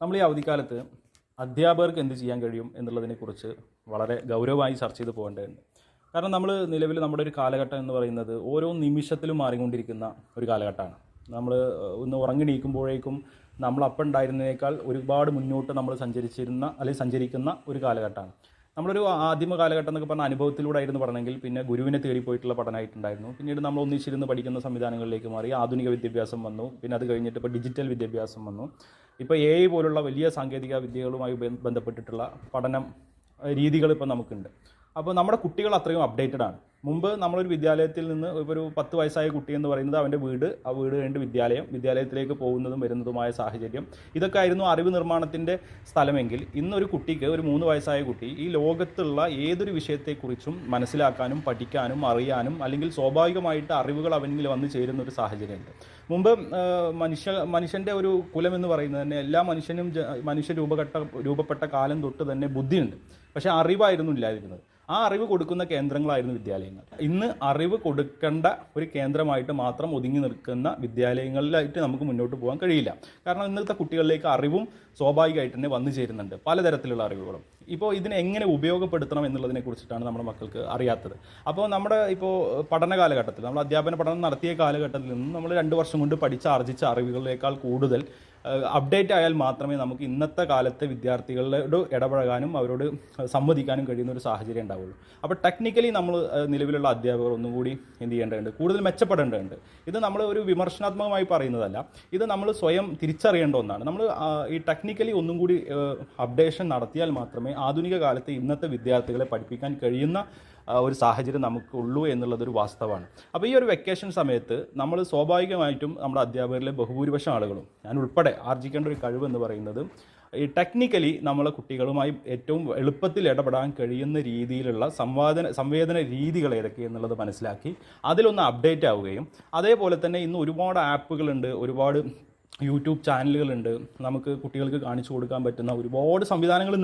നമ്മൾ ഈ അവധിക്കാലത്ത് അധ്യാപകർക്ക് എന്ത് ചെയ്യാൻ കഴിയും എന്നുള്ളതിനെക്കുറിച്ച് വളരെ ഗൗരവമായി ചർച്ച ചെയ്ത് പോകേണ്ടതുണ്ട്. കാരണം നമ്മൾ നിലവിൽ നമ്മുടെ ഒരു കാലഘട്ടം എന്ന് പറയുന്നത് ഓരോ നിമിഷത്തിലും മാറിക്കൊണ്ടിരിക്കുന്ന ഒരു കാലഘട്ടമാണ്. നമ്മൾ ഒന്ന് ഉറങ്ങി നീക്കുമ്പോഴേക്കും നമ്മൾ അപ്പം ഉണ്ടായിരുന്നതിനേക്കാൾ ഒരുപാട് മുന്നോട്ട് നമ്മൾ സഞ്ചരിച്ചിരുന്ന അല്ലെങ്കിൽ സഞ്ചരിക്കുന്ന ഒരു കാലഘട്ടമാണ്. നമ്മളൊരു ആദ്യമ കാലഘട്ടം എന്നൊക്കെ പറഞ്ഞ അനുഭവത്തിലൂടെ ആയിരുന്നു പറഞ്ഞെങ്കിൽ പിന്നെ ഗുരുവിനെ തേടിപ്പോയിട്ടുള്ള പഠനമായിട്ടുണ്ടായിരുന്നു. പിന്നീട് നമ്മൾ ഒന്നിച്ചിരുന്ന് പഠിക്കുന്ന സംവിധാനങ്ങളിലേക്ക് മാറി ആധുനിക വിദ്യാഭ്യാസം വന്നു. പിന്നെ അത് കഴിഞ്ഞിട്ട് ഇപ്പോൾ ഡിജിറ്റൽ വിദ്യാഭ്യാസം വന്നു. ഇപ്പോൾ എ ഐ പോലുള്ള വലിയ സാങ്കേതിക വിദ്യകളുമായി ബന്ധപ്പെട്ടിട്ടുള്ള പഠനം രീതികൾ ഇപ്പോൾ നമുക്കുണ്ട്. അപ്പോൾ നമ്മുടെ കുട്ടികൾ അത്രയും അപ്ഡേറ്റഡ് ആണ്. മുമ്പ് നമ്മളൊരു വിദ്യാലയത്തിൽ നിന്ന് ഒരു പത്ത് വയസ്സായ കുട്ടി എന്ന് പറയുന്നത് അവന്റെ വീട് ആ വീട് കഴിഞ്ഞ് വിദ്യാലയം വിദ്യാലയത്തിലേക്ക് പോകുന്നതും വരുന്നതുമായ സാഹചര്യം. ഇതൊക്കെ ആയിരുന്നു അറിവ് നിർമ്മാണത്തിന്റെ സ്ഥലമെങ്കിൽ ഇന്നൊരു കുട്ടിക്ക് ഒരു മൂന്ന് വയസ്സായ കുട്ടി ഈ ലോകത്തുള്ള ഏതൊരു വിഷയത്തെക്കുറിച്ചും മനസ്സിലാക്കാനും പഠിക്കാനും അറിയാനും അല്ലെങ്കിൽ സ്വാഭാവികമായിട്ട് അറിവുകൾ അവനിൽ വന്നു ചേരുന്ന ഒരു സാഹചര്യമുണ്ട്. മുമ്പ് മനുഷ്യ മനുഷ്യന്റെ ഒരു കുലം എന്ന് പറയുന്നത് തന്നെ എല്ലാ മനുഷ്യനും മനുഷ്യ രൂപഘട്ട രൂപപ്പെട്ട കാലം തൊട്ട് തന്നെ ബുദ്ധിയുണ്ട്. പക്ഷേ അറിവായിരുന്നു ഇല്ലാതിരുന്നത്. ആ അറിവ് കൊടുക്കുന്ന കേന്ദ്രങ്ങളായിരുന്നു വിദ്യാലയങ്ങൾ. ഇന്ന് അറിവ് കൊടുക്കേണ്ട ഒരു കേന്ദ്രമായിട്ട് മാത്രം ഒതുങ്ങി നിൽക്കുന്ന വിദ്യാലയങ്ങളിലായിട്ട് നമുക്ക് മുന്നോട്ട് പോകാൻ കഴിയില്ല. കാരണം ഇന്നത്തെ കുട്ടികളിലേക്ക് അറിവും സ്വാഭാവികമായിട്ട് തന്നെ വന്നു ചേരുന്നുണ്ട്. പലതരത്തിലുള്ള അറിവുകളും. ഇപ്പോൾ ഇതിനെ എങ്ങനെ ഉപയോഗപ്പെടുത്തണം എന്നുള്ളതിനെ കുറിച്ചിട്ടാണ് നമ്മുടെ മക്കൾക്ക് അറിയാത്തത്. അപ്പോൾ നമ്മുടെ ഇപ്പോൾ പഠന കാലഘട്ടത്തിൽ നമ്മൾ അധ്യാപന പഠനം നടത്തിയ കാലഘട്ടത്തിൽ നിന്നും നമ്മൾ രണ്ട് വർഷം കൊണ്ട് പഠിച്ച ആർജിച്ച അറിവുകളേക്കാൾ കൂടുതൽ അപ്ഡേറ്റ് ആയാൽ മാത്രമേ നമുക്ക് ഇന്നത്തെ കാലത്തെ വിദ്യാർത്ഥികളോട് ഇടപഴകാനും അവരോട് സംവദിക്കാനും കഴിയുന്ന ഒരു സാഹചര്യം ഉണ്ടാവുള്ളൂ. അപ്പോൾ ടെക്നിക്കലി നമ്മൾ നിലവിലുള്ള അധ്യാപകർ ഒന്നും കൂടി എന്ത് ചെയ്യേണ്ടതുണ്ട്? കൂടുതൽ മെച്ചപ്പെടേണ്ടതുണ്ട്. ഇത് നമ്മൾ ഒരു വിമർശനാത്മകമായി പറയുന്നതല്ല. ഇത് നമ്മൾ സ്വയം തിരിച്ചറിയേണ്ട ഒന്നാണ്. നമ്മൾ ഈ ടെക്നിക്കലി ഒന്നും കൂടി അപ്ഡേഷൻ നടത്തിയാൽ മാത്രമേ ആധുനിക കാലത്ത് ഇന്നത്തെ വിദ്യാർത്ഥികളെ പഠിപ്പിക്കാൻ കഴിയുന്ന ഒരു സാഹചര്യം നമുക്കുള്ളൂ എന്നുള്ളതൊരു വാസ്തവമാണ്. അപ്പോൾ ഈ ഒരു വെക്കേഷൻ സമയത്ത് നമ്മൾ സ്വാഭാവികമായിട്ടും നമ്മുടെ അധ്യാപകരിലെ ബഹുഭൂരിപക്ഷം ആളുകളും ഞാൻ ഉൾപ്പെടെ ആർജിക്കേണ്ട ഒരു കഴിവ് എന്ന് പറയുന്നത് ഈ ടെക്നിക്കലി നമ്മളെ കുട്ടികളുമായി ഏറ്റവും എളുപ്പത്തിൽ ഇടപെടാൻ കഴിയുന്ന രീതിയിലുള്ള സംവാദന സംവേദന രീതികൾ ഏതൊക്കെ എന്നുള്ളത് മനസ്സിലാക്കി അതിലൊന്ന് അപ്ഡേറ്റ് ആവുകയും അതേപോലെ തന്നെ ഇന്ന് ഒരുപാട് ആപ്പുകളുണ്ട് ഒരുപാട് യൂട്യൂബ് ചാനലുകളുണ്ട് നമുക്ക് കുട്ടികൾക്ക് കാണിച്ചു കൊടുക്കാൻ പറ്റുന്ന ഒരുപാട് സംവിധാനങ്ങൾ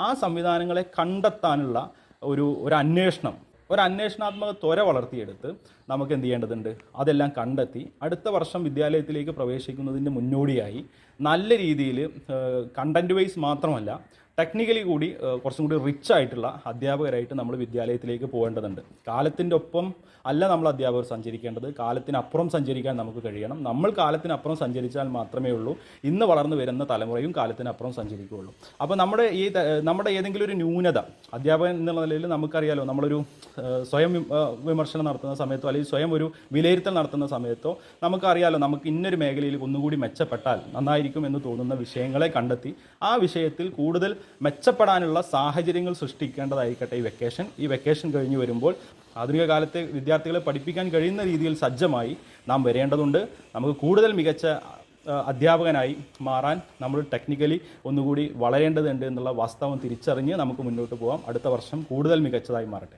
ആ സംവിധാനങ്ങളെ കണ്ടെത്താനുള്ള ഒരു ഒരു അന്വേഷണം. ഒരു അന്വേഷണാത്മക ത്വര വളർത്തിയെടുത്ത് നമുക്ക് എന്ത് ചെയ്യേണ്ടതുണ്ട്? അതെല്ലാം കണ്ടെത്തി അടുത്ത വർഷം വിദ്യാലയത്തിലേക്ക് പ്രവേശിക്കുന്നതിന്റെ മുന്നോടിയായി നല്ല രീതിയിൽ കണ്ടന്റ് വൈസ് മാത്രമല്ല ടെക്നിക്കലി കൂടി കുറച്ചും കൂടി റിച്ച് ആയിട്ടുള്ള അധ്യാപകരായിട്ട് നമ്മൾ വിദ്യാലയത്തിലേക്ക് പോകേണ്ടതുണ്ട്. കാലത്തിന്റെ ഒപ്പം അല്ല നമ്മൾ അധ്യാപകർ സഞ്ചരിക്കേണ്ടത്. കാലത്തിനപ്പുറം സഞ്ചരിക്കാൻ നമുക്ക് കഴിയണം. നമ്മൾ കാലത്തിനപ്പുറം സഞ്ചരിച്ചാൽ മാത്രമേ ഉള്ളൂ. ഇന്ന് വളർന്നു വരുന്ന തലമുറയും കാലത്തിനപ്പുറം സഞ്ചരിക്കുകയുള്ളൂ. അപ്പോൾ നമ്മുടെ ഈ നമ്മുടെ ഏതെങ്കിലും ഒരു ന്യൂനത അധ്യാപകൻ എന്നുള്ള നിലയിൽ നമുക്കറിയാലോ നമ്മളൊരു സ്വയം വിമർശനം നടത്തുന്ന സമയത്തോ അല്ലെങ്കിൽ സ്വയം ഒരു വിലയിരുത്തൽ നടത്തുന്ന സമയത്തോ നമുക്കറിയാലോ നമുക്ക് ഇന്നൊരു മേഖലയിൽ ഒന്നുകൂടി മെച്ചപ്പെട്ടാൽ നന്നായിരിക്കും എന്ന് തോന്നുന്ന വിഷയങ്ങളെ കണ്ടെത്തി ആ വിഷയത്തിൽ കൂടുതൽ മെച്ചപ്പെടാനുള്ള സാഹചര്യങ്ങൾ സൃഷ്ടിക്കേണ്ടതായിരിക്കട്ടെ ഈ വെക്കേഷൻ ഈ വെക്കേഷൻ കഴിഞ്ഞ് വരുമ്പോൾ ആധുനിക കാലത്തെ വിദ്യാർത്ഥികളെ പഠിപ്പിക്കാൻ കഴിയുന്ന രീതിയിൽ സജ്ജമായി നാം വരേണ്ടതുണ്ട്. നമുക്ക് കൂടുതൽ മികച്ച അധ്യാപകനായി മാറാൻ നമ്മൾ ടെക്നിക്കലി ഒന്നുകൂടി വളരേണ്ടതുണ്ട് എന്നുള്ള വാസ്തവം തിരിച്ചറിഞ്ഞ് നമുക്ക് മുന്നോട്ട് പോകാം അടുത്ത വർഷം കൂടുതൽ മികച്ചതായി മാറട്ടെ.